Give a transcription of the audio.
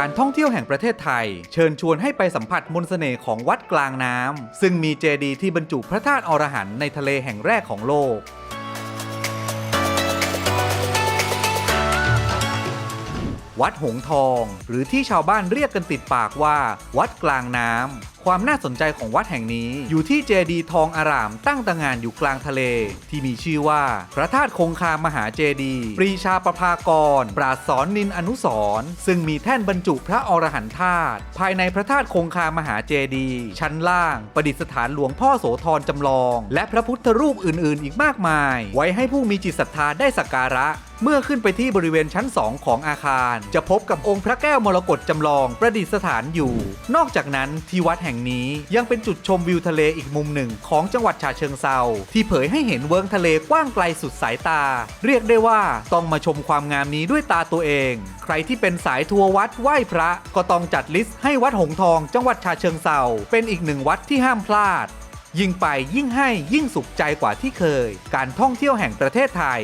การท่องเที่ยวแห่งประเทศไทย เชิญชวนให้ไปสัมผัสมนต์เสน่ห์ของวัดกลางน้ำซึ่งมีเจดีย์ที่บรรจุพระธาตุอรหันต์ในทะเลแห่งแรกของโลก วัดหงทอง หรือที่ชาวบ้านเรียกกันติดปากว่า วัดกลางน้ำ ความน่าสนใจของวัดแห่งนี้ อยู่ที่เจดีย์ทองอารามตั้งตระหงานอยู่กลางทะเล ที่มีชื่อว่า พระธาตุคงคามหาเจดีย์ปรีชาประภากร ปราศสอนนินอนุสรณ์ซึ่งมีแท่นบรรจุพระอรหันต์ธาตุภายในพระธาตุคงคามหาเจดีย์ชั้นล่างประดิษฐานหลวงพ่อโสธรจำลอง และพระพุทธรูปอื่น ๆ อีกมากมาย ไว้ให้ผู้มีจิตศรัทธาได้สักการะเมื่อขึ้นไปที่บริเวณชั้น 2 ของอาคาร จะพบกับองค์พระแก้วมรกตจำลองประดิษฐานอยู่ นอกจากนั้นที่วัดแห่งนี้ยังเป็นจุดชมวิวทะเลอีกมุมหนึ่งของจังหวัดฉะเชิงเซาที่เผยให้เห็นเวิงทะเลกว้างไกลสุดสายตา เรียกได้ว่าต้องมาชมความงามนี้ด้วยตาตัวเอง ใครที่เป็นสายทัวร์วัดไหว้พระก็ต้องจัดลิสต์ให้วัดหงทอง จังหวัดฉะเชิงเซาเป็นอีกหนึ่งวัดที่ห้ามพลาด ยิ่งไปยิ่งให้ยิ่งสุขใจกว่าที่เคย การท่องเที่ยวแห่งประเทศไทย